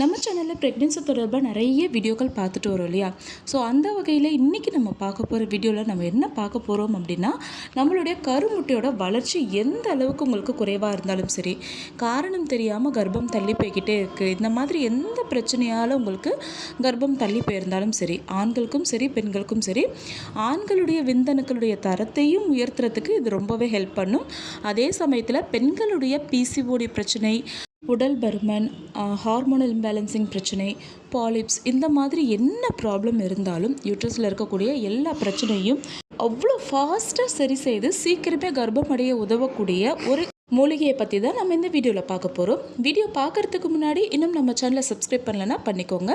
நம்ம சேனலில் ப்ரெக்னென்சி தொடர்பாக நிறைய வீடியோக்கள் பார்த்துட்டு வரோம் இல்லையா? ஸோ அந்த வகையில் இன்றைக்கி நம்ம பார்க்க போகிற வீடியோவில் நம்ம என்ன பார்க்க போகிறோம் அப்படின்னா நம்மளுடைய கருமுட்டையோட வளர்ச்சி எந்த அளவுக்கு உங்களுக்கு குறைவாக இருந்தாலும் சரி காரணம் தெரியாமல் கர்ப்பம் தள்ளி போய்கிட்டே இருக்குது இந்த மாதிரி எந்த பிரச்சனையால் உங்களுக்கு கர்ப்பம் தள்ளி போயிருந்தாலும் சரி ஆண்களுக்கும் சரி பெண்களுக்கும் சரி ஆண்களுடைய விந்தணுக்களுடைய தரத்தையும் உயர்த்துறதுக்கு இது ரொம்பவே ஹெல்ப் பண்ணும். அதே சமயத்தில் பெண்களுடைய பிசிஓடி பிரச்சனை உடல் பருமன் ஹார்மோனல் இம்பேலன்சிங் பிரச்சனை பாலிப்ஸ் இந்த மாதிரி என்ன ப்ராப்ளம் இருந்தாலும் யூட்ரஸில் இருக்கக்கூடிய எல்லா பிரச்சனையும் அவ்வளோ ஃபாஸ்ட்டாக சரி செய்து சீக்கிரமே கர்ப்பம் அடைய உதவக்கூடிய ஒரு மூலிகையை பற்றி தான் நம்ம இந்த வீடியோவில் பார்க்க போகிறோம் வீடியோ பார்க்குறதுக்கு முன்னாடி இன்னும் நம்ம சேனலை சப்ஸ்கிரைப் பண்ணலன்னா பண்ணிக்கோங்க.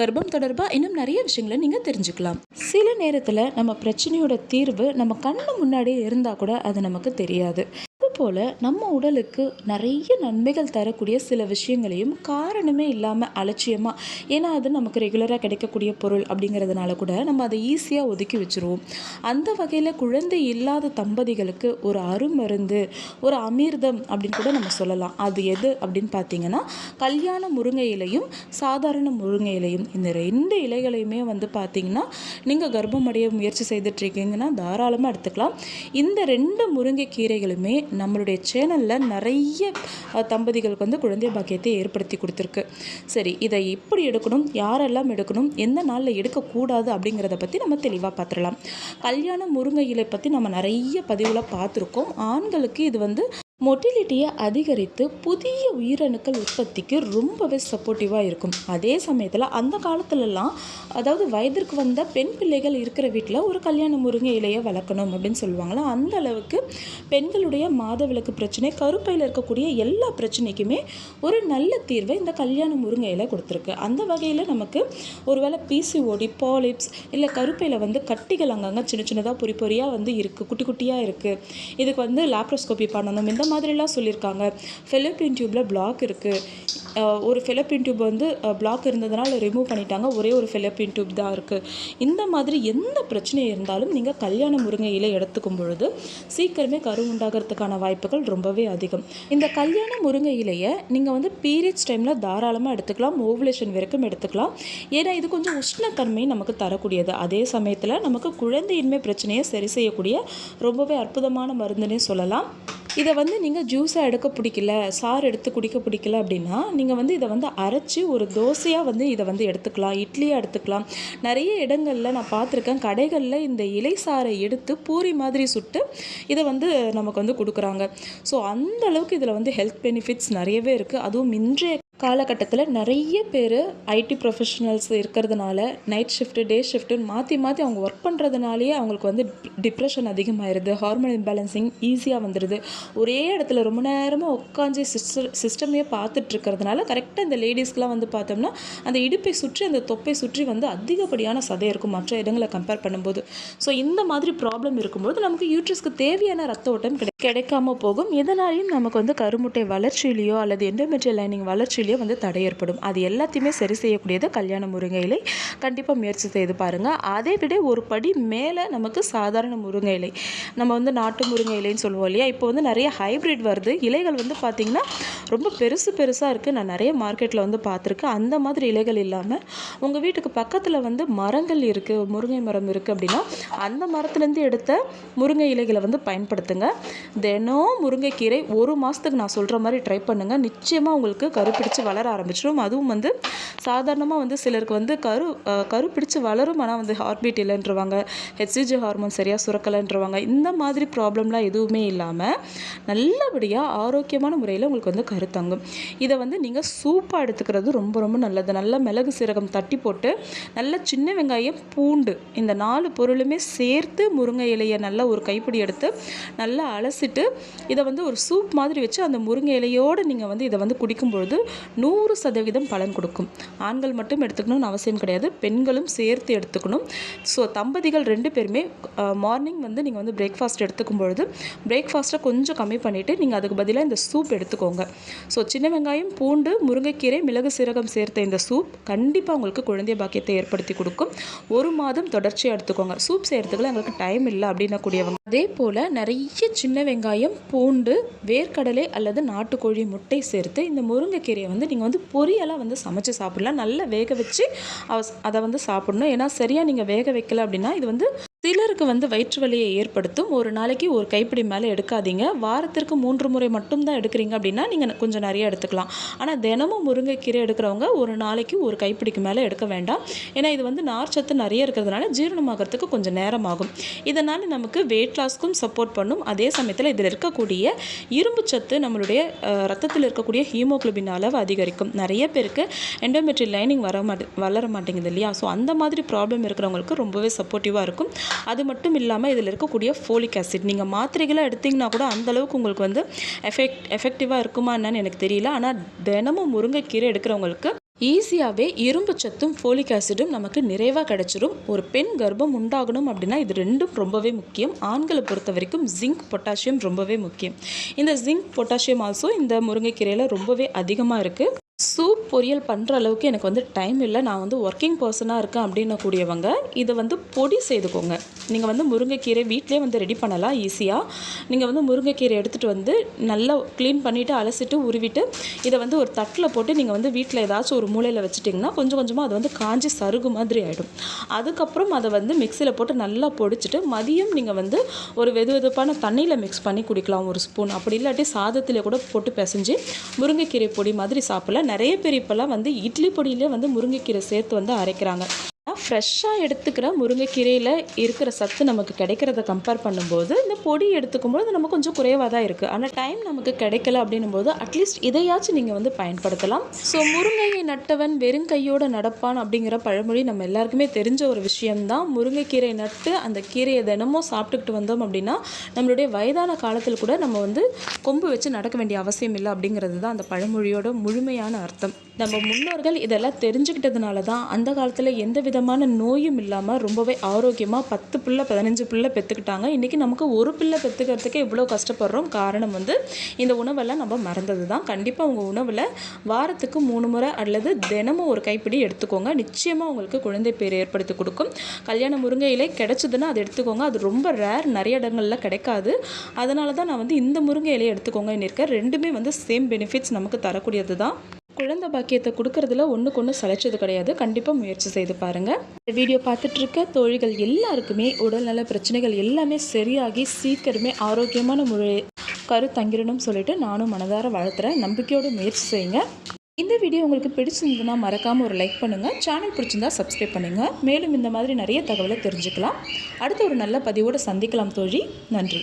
கர்ப்பம் தொடர்பாக இன்னும் நிறைய விஷயங்களை நீங்கள் தெரிஞ்சுக்கலாம். சில நேரத்தில் நம்ம பிரச்சனையோட தீர்வு நம்ம கண்ணு முன்னாடியே இருந்தால் கூட அது நமக்கு தெரியாது. போல் நம்ம உடலுக்கு நிறைய நன்மைகள் தரக்கூடிய சில விஷயங்களையும் காரணமே இல்லாமல் அலட்சியமாக ஏன்னா அது நமக்கு ரெகுலராக கிடைக்கக்கூடிய பொருள் அப்படிங்கிறதுனால கூட நம்ம அதை ஈஸியாக ஒதுக்கி வச்சுருவோம். அந்த வகையில் குழந்தை இல்லாத தம்பதிகளுக்கு ஒரு அருமருந்து ஒரு அமிர்தம் அப்படின்னு கூட நம்ம சொல்லலாம். அது எது அப்படின்னு பார்த்தீங்கன்னா கல்யாண முருங்கை இலையும் சாதாரண முருங்கை இலையும் இந்த ரெண்டு இலைகளையுமே வந்து பார்த்தீங்கன்னா நீங்கள் கர்ப்பமடைய முயற்சி செய்துட்ருக்கீங்கன்னா தாராளமாக எடுத்துக்கலாம். இந்த ரெண்டு முருங்கை கீரைகளுமே நம்மளுடைய சேனலில் நிறைய தம்பதிகளுக்கு வந்து குழந்தை பாக்கியத்தை ஏற்படுத்தி கொடுத்துருக்கு. சரி இதை எப்படி எடுக்கணும் யாரெல்லாம் எடுக்கணும் எந்த நாளில் எடுக்கக்கூடாது அப்படிங்கிறத பற்றி நம்ம தெளிவாக பார்த்துடலாம் கல்யாண முருங்கை இலை பற்றி நம்ம நிறைய பதிவில் பார்த்துருக்கோம் ஆண்களுக்கு இது வந்து மொட்டிலிட்டியை அதிகரித்து புதிய உயிரணுக்கள் உற்பத்திக்கு ரொம்பவே சப்போர்ட்டிவாக இருக்கும். அதே சமயத்தில் அந்த காலத்துலலாம் அதாவது வயதிற்கு வந்த பெண் பிள்ளைகள் இருக்கிற வீட்டில் ஒரு கல்யாண முருங்கை இலையை வளர்க்கணும் அப்படின்னு சொல்லுவாங்களா அந்த அளவுக்கு பெண்களுடைய மாதவிலக்கு பிரச்சனை கருப்பையில் இருக்கக்கூடிய எல்லா பிரச்சனைக்குமே ஒரு நல்ல தீர்வை இந்த கல்யாண முருங்கை இலை கொடுத்துருக்கு. அந்த வகையில் நமக்கு ஒருவேளை பிசிஓடி பாலிப்ஸ் இல்லை கருப்பையில் வந்து கட்டிகள் அங்கங்கே சின்ன சின்னதாக பொறி பொறியாக வந்து இருக்குது குட்டி குட்டியாக இருக்குது இதுக்கு வந்து லாப்ரோஸ்கோபி பண்ணணும் இந்த மாதிரிலாம் சொல்லியிருக்காங்க. ஃபெலோப்பியன் டியூப்பில் பிளாக் இருக்குது ஒரு ஃபெலோப்பியன் டியூப் வந்து பிளாக் இருந்ததுனால ரிமூவ் பண்ணிட்டாங்க. ஒரே ஒரு ஃபெலோப்பியன் டியூப் தான் இருக்குது இந்த மாதிரி எந்த பிரச்சனை இருந்தாலும் நீங்கள் கல்யாண முருங்கை இலை எடுத்துக்கும் பொழுது சீக்கிரமே கரு உண்டாகிறதுக்கான வாய்ப்புகள் ரொம்பவே அதிகம். இந்த கல்யாண முருங்கை இலையை நீங்கள் வந்து பீரியட்ஸ் டைமில் தாராளமாக எடுத்துக்கலாம். ஓவலேஷன் வரைக்கும் எடுத்துக்கலாம். ஏன்னா இது கொஞ்சம் உஷ்ணத்தன்மை நமக்கு தரக்கூடியது. அதே சமயத்தில் நமக்கு குழந்தையின்மை பிரச்சனையை சரி செய்யக்கூடிய ரொம்பவே அற்புதமான மருந்துன்னே சொல்லலாம். இதை வந்து நீங்கள் ஜூஸாக எடுக்க பிடிக்கல சாறு எடுத்து குடிக்க பிடிக்கல அப்படின்னா நீங்கள் வந்து இதை வந்து அரைச்சி ஒரு தோசையாக வந்து இதை வந்து எடுத்துக்கலாம் இட்லியாக எடுத்துக்கலாம். நிறைய இடங்களில் நான் பார்த்துருக்கேன் கடைகளில் இந்த இலை சாறை எடுத்து பூரி மாதிரி சுட்டு இதை வந்து நமக்கு வந்து கொடுக்குறாங்க. ஸோ அந்த அளவுக்கு இதில் வந்து ஹெல்த் பெனிஃபிட்ஸ் நிறையவே இருக்குது அதுவும் இன்றைய காலகட்டத்தில் நிறைய பேர் ஐடி ப்ரொஃபஷனல்ஸ் இருக்கிறதுனால நைட் ஷிஃப்ட்டு டே ஷிஃப்ட்டுன்னு மாற்றி மாற்றி அவங்க ஒர்க் பண்ணுறதுனாலேயே அவங்களுக்கு வந்து டிப்ரெஷன் அதிகமாகிடுது ஹார்மோன் இம்பேலன்சிங் ஈஸியாக வந்துடுது ஒரே இடத்துல ரொம்ப நேரமாக உட்காந்து சிஸ்டர் சிஸ்டமே பார்த்துட்ருக்கிறதுனால கரெக்டாக இந்த லேடிஸ்க்கெலாம் வந்து பார்த்தோம்னா அந்த இடுப்பை சுற்றி அந்த தொப்பை சுற்றி வந்து அதிகப்படியான சதை இருக்கும். மற்ற இடங்களை கம்பேர் பண்ணும்போது. ஸோ இந்த மாதிரி ப்ராப்ளம் இருக்கும்போது நமக்கு யூட்ரஸ்க்கு தேவையான ரத்த ஓட்டம் கிடையாது கிடைக்காம போகும். இதனாலையும் நமக்கு வந்து கருமுட்டை வளர்ச்சியிலையோ அல்லது எண்டோமெட்ரியல் லைனிங் வளர்ச்சியிலையோ வந்து தடை ஏற்படும். அது எல்லாத்தையுமே சரி செய்யக்கூடியது கல்யாண முருங்கை இலை கண்டிப்பாக முயற்சி செய்து பாருங்கள் அதை விட ஒரு படி மேலே நமக்கு சாதாரண முருங்கை இலை நம்ம வந்து நாட்டு முருங்கை இலைன்னு சொல்லுவோம் இல்லையா? இப்போ வந்து நிறைய ஹைப்ரிட் வருது. இலைகள் வந்து பார்த்திங்கன்னா ரொம்ப பெருசு பெருசாக இருக்குது நான் நிறைய மார்க்கெட்டில் வந்து பார்த்துருக்கேன். அந்த மாதிரி இலைகள் இல்லாமல் உங்கள் வீட்டுக்கு பக்கத்தில் வந்து மரங்கள் இருக்குது முருங்கை மரம் இருக்குது அப்படின்னா அந்த மரத்துலேருந்து எடுத்த முருங்கை இலைகளை வந்து பயன்படுத்துங்க. தினம் முருங்கைக்கீரை ஒரு மாதத்துக்கு நான் சொல்கிற மாதிரி ட்ரை பண்ணுங்கள் நிச்சயமாக உங்களுக்கு கருப்பிடிச்சு வளர ஆரம்பிச்சிடும். அதுவும் வந்து சாதாரணமாக வந்து சிலருக்கு வந்து கரு கரு பிடிச்சி வளரும். ஆனால் வந்து ஹார்ட் பீட் இல்லைன்றவாங்க ஹெச்சிஜி ஹார்மோன் சரியாக சுரக்கலைன்றவாங்க இந்த மாதிரி ப்ராப்ளம்லாம் எதுவுமே இல்லாமல் நல்லபடியாக ஆரோக்கியமான முறையில் உங்களுக்கு வந்து கரு தங்கும். இதை வந்து நீங்கள் சூப்பாக எடுத்துக்கிறது ரொம்ப ரொம்ப நல்லது. நல்ல மிளகு சீரகம் தட்டி போட்டு நல்ல சின்ன வெங்காயம் பூண்டு இந்த நாலு பொருளுமே சேர்த்து முருங்கை இலையை நல்லா ஒரு கைப்பிடி எடுத்து நல்லா அலசிட்டு இதை வந்து ஒரு சூப் மாதிரி வச்சு அந்த முருங்கை இலையோடு நீங்கள் வந்து இதை வந்து குடிக்கும்பொழுது நூறு சதவீதம் பலன் கொடுக்கும். ஆண்கள் மட்டும் எடுத்துக்கணும்னு அவசியம் கிடையாது. பெண்களும் சேர்த்து எடுத்துக்கணும். ஸோ தம்பதிகள் ரெண்டு பேருமே மார்னிங் வந்து நீங்கள் வந்து பிரேக்ஃபாஸ்ட் எடுத்துக்கும் பொழுது பிரேக்ஃபாஸ்ட்டை கொஞ்சம் கம்மி பண்ணிவிட்டு நீங்கள் அதுக்கு பதிலாக இந்த சூப் எடுத்துக்கோங்க. ஸோ சின்ன வெங்காயம் பூண்டு முருங்கைக்கீரை மிளகு சீரகம் சேர்த்த இந்த சூப் கண்டிப்பாக உங்களுக்கு குழந்தை பாக்கியத்தை ஏற்படுத்தி கொடுக்கும். ஒரு மாதம் தொடர்ச்சியாக எடுத்துக்கோங்க. சூப் செய்கிறதுக்குலாம் எங்களுக்கு டைம் இல்லை அப்படின்னா கூடியவங்க அதே போல் நிறைய சின்ன வெங்காயம் பூண்டு வேர்க்கடலை அல்லது நாட்டுக்கோழி முட்டை சேர்த்து இந்த முருங்கைக்கீரையை வந்து நீங்கள் வந்து பொரியலாக வந்து சமைச்சு சாப்பிடலாம். நல்லா வேக வச்சு அவ- அதை வந்து சாப்பிடணும். ஏன்னா சரியாக நீங்கள் வேக வைக்கல அப்படின்னா இது வந்து சிலருக்கு வந்து வயிற்று வலியை ஏற்படுத்தும். ஒரு நாளைக்கு ஒரு கைப்பிடி மேலே எடுக்காதீங்க. வாரத்திற்கு மூன்று முறை மட்டும்தான் எடுக்கிறீங்க அப்படின்னா நீங்கள் கொஞ்சம் நிறைய எடுத்துக்கலாம். ஆனால் தினமும் முருங்கைக்கீரை எடுக்கிறவங்க ஒரு நாளைக்கு ஒரு கைப்பிடிக்கு மேலே எடுக்க வேண்டாம். ஏன்னா இது வந்து நார்ச்சத்து நிறைய இருக்கிறதுனால ஜீரணமாகறதுக்கு கொஞ்சம் நேரம் ஆகும் இதனால் நமக்கு வெயிட் லாஸ்க்கும் சப்போர்ட் பண்ணும். அதே சமயத்தில் இதில் இருக்கக்கூடிய இரும்பு சத்து நம்மளுடைய ரத்தத்தில் இருக்கக்கூடிய ஹீமோக்ளோபின் அளவு அதிகரிக்கும். நிறைய பேருக்கு எண்டோமெட்ரி லைனிங் வர மாட்டே வளர மாட்டேங்குது இல்லையா? ஸோ அந்த மாதிரி ப்ராப்ளம் இருக்கிறவங்களுக்கு ரொம்பவே சப்போர்ட்டிவாக இருக்கும். அது மட்டும் இல்லாமல் இதில் இருக்கக்கூடிய ஃபோலிக் ஆசிட் நீங்கள் மாத்திரைகளை எடுத்தீங்கன்னா கூட அந்த அளவுக்கு உங்களுக்கு வந்து எஃபெக்ட் எஃபெக்டிவாக இருக்குமா என்னன்னு எனக்கு தெரியல. ஆனால் தினமும் முருங்கைக்கீரை எடுக்கிறவங்களுக்கு ஈஸியாகவே இரும்பு சத்தும் ஃபோலிக் ஆசிடும் நமக்கு நிறைவாக கிடச்சிரும். ஒரு பெண் கர்ப்பம் உண்டாகணும் அப்படின்னா இது ரெண்டும் ரொம்பவே முக்கியம். ஆண்களை பொறுத்த வரைக்கும் ஜிங்க் பொட்டாசியம் ரொம்பவே முக்கியம். இந்த ஜிங்க் பொட்டாசியம் ஆல்சோ இந்த முருங்கைக்கீரையில் ரொம்பவே அதிகமாக இருக்குது சூப் பொரியல் பண்ணுற அளவுக்கு எனக்கு வந்து டைம் இல்லை. நான் வந்து ஒர்க்கிங் பர்சனாக இருக்கேன் அப்படின்னு கூடியவங்க இதை வந்து பொடி செய்துக்கோங்க. நீங்கள் வந்து முருங்கைக்கீரை வீட்டிலே வந்து ரெடி பண்ணலாம் ஈஸியாக நீங்கள் வந்து முருங்கைக்கீரை எடுத்துகிட்டு வந்து நல்லா க்ளீன் பண்ணிவிட்டு அலசிட்டு உருவிட்டு இதை வந்து ஒரு தட்டில் போட்டு நீங்கள் வந்து வீட்டில் ஏதாச்சும் ஒரு மூலையில் வச்சுட்டிங்கன்னா கொஞ்சம் கொஞ்சமாக அது வந்து காஞ்சி சருகு மாதிரி ஆகிடும் அதுக்கப்புறம் அதை வந்து மிக்சியில் போட்டு நல்லா பொடிச்சிட்டு மதியம் நீங்கள் வந்து ஒரு வெது வெதுப்பான தண்ணியில் மிக்ஸ் பண்ணி குடிக்கலாம் ஒரு ஸ்பூன் அப்படி இல்லாட்டி சாதத்தில் கூட போட்டு பிசைஞ்சு முருங்கைக்கீரை பொடி மாதிரி சாப்பிடலாம். நிறைய பேர் இப்போல்லாம் வந்து இட்லி பொடியிலே வந்து முருங்கைக்கீரை சேர்த்து வந்து அரைக்கிறாங்க. ஃப்ரெஷ்ஷாக எடுத்துக்கிற முருங்கைக்கீரையில் இருக்கிற சத்து நமக்கு கிடைக்கிறத கம்பேர் பண்ணும்போது இந்த பொடி எடுத்துக்கும்போது நம்ம நமக்கு கொஞ்சம் குறைவாக தான் இருக்குது ஆனால் டைம் நமக்கு கிடைக்கல அப்படின்னும் போது அட்லீஸ்ட் இதையாச்சும் நீங்கள் வந்து பயன்படுத்தலாம். ஸோ முருங்கையை நட்டவன் வெறும் கையோடு நடப்பான் அப்படிங்கிற பழமொழி நம்ம எல்லாருக்குமே தெரிஞ்ச ஒரு விஷயம்தான். முருங்கைக்கீரை நட்டு அந்த கீரையை தினமும் சாப்பிட்டுக்கிட்டு வந்தோம் அப்படின்னா நம்மளுடைய வயதான காலத்தில் கூட நம்ம வந்து கொம்பு வச்சு நடக்க வேண்டிய அவசியம் இல்லை அப்படிங்கிறது தான் அந்த பழமொழியோட முழுமையான அர்த்தம். நம்ம முன்னோர்கள் இதெல்லாம் தெரிஞ்சுக்கிட்டதுனால தான் அந்த காலத்தில் எந்த விதமான நோயும் இல்லாமல் ரொம்பவே ஆரோக்கியமாக பத்து பிள்ளை பதினஞ்சு பிள்ளை பெற்றுக்கிட்டாங்க இன்றைக்கி நமக்கு ஒரு பிள்ளை பெற்றுக்கிறதுக்கே இவ்வளோ கஷ்டப்படுறோம். காரணம் வந்து இந்த உணவெல்லாம் நம்ம மறந்தது தான் கண்டிப்பாக உங்கள் உணவில் வாரத்துக்கு மூணு முறை அல்லது தினமும் ஒரு கைப்பிடி எடுத்துக்கோங்க. நிச்சயமாக உங்களுக்கு குழந்தை பேர் ஏற்படுத்தி கொடுக்கும். கல்யாண முருங்கை இலை கிடைச்சதுன்னா அதை எடுத்துக்கோங்க. அது ரொம்ப ரேர் நிறைய இடங்கள்ல கிடைக்காது. அதனால தான் நான் வந்து இந்த முருங்கை இலையை எடுத்துக்கோங்க இருக்கேன் ரெண்டுமே வந்து சேம் பெனிஃபிட்ஸ் நமக்கு தரக்கூடியது தான் குழந்தை பாக்கியத்தை கொடுக்கறதுல ஒன்றுக்கு ஒன்று சளைச்சது கிடையாது. கண்டிப்பாக முயற்சி செய்து பாருங்கள் இந்த வீடியோ பார்த்துட்ருக்க தோழிகள் எல்லாருக்குமே உடல்நல பிரச்சனைகள் எல்லாமே சரியாகி சீக்கிரமே ஆரோக்கியமான முறை கரு தங்கிடணும்னு சொல்லிட்டு நானும் மனதார வளர்த்துறேன். நம்பிக்கையோடு முயற்சி செய்யுங்க. இந்த வீடியோ உங்களுக்கு பிடிச்சிருந்ததுன்னா மறக்காமல் ஒரு லைக் பண்ணுங்கள் சேனல் பிடிச்சிருந்தா சப்ஸ்கிரைப் பண்ணுங்கள் மேலும் இந்த மாதிரி நிறைய தகவலை தெரிஞ்சுக்கலாம். அடுத்த ஒரு நல்ல பதிவோடு சந்திக்கலாம் தோழி. நன்றி.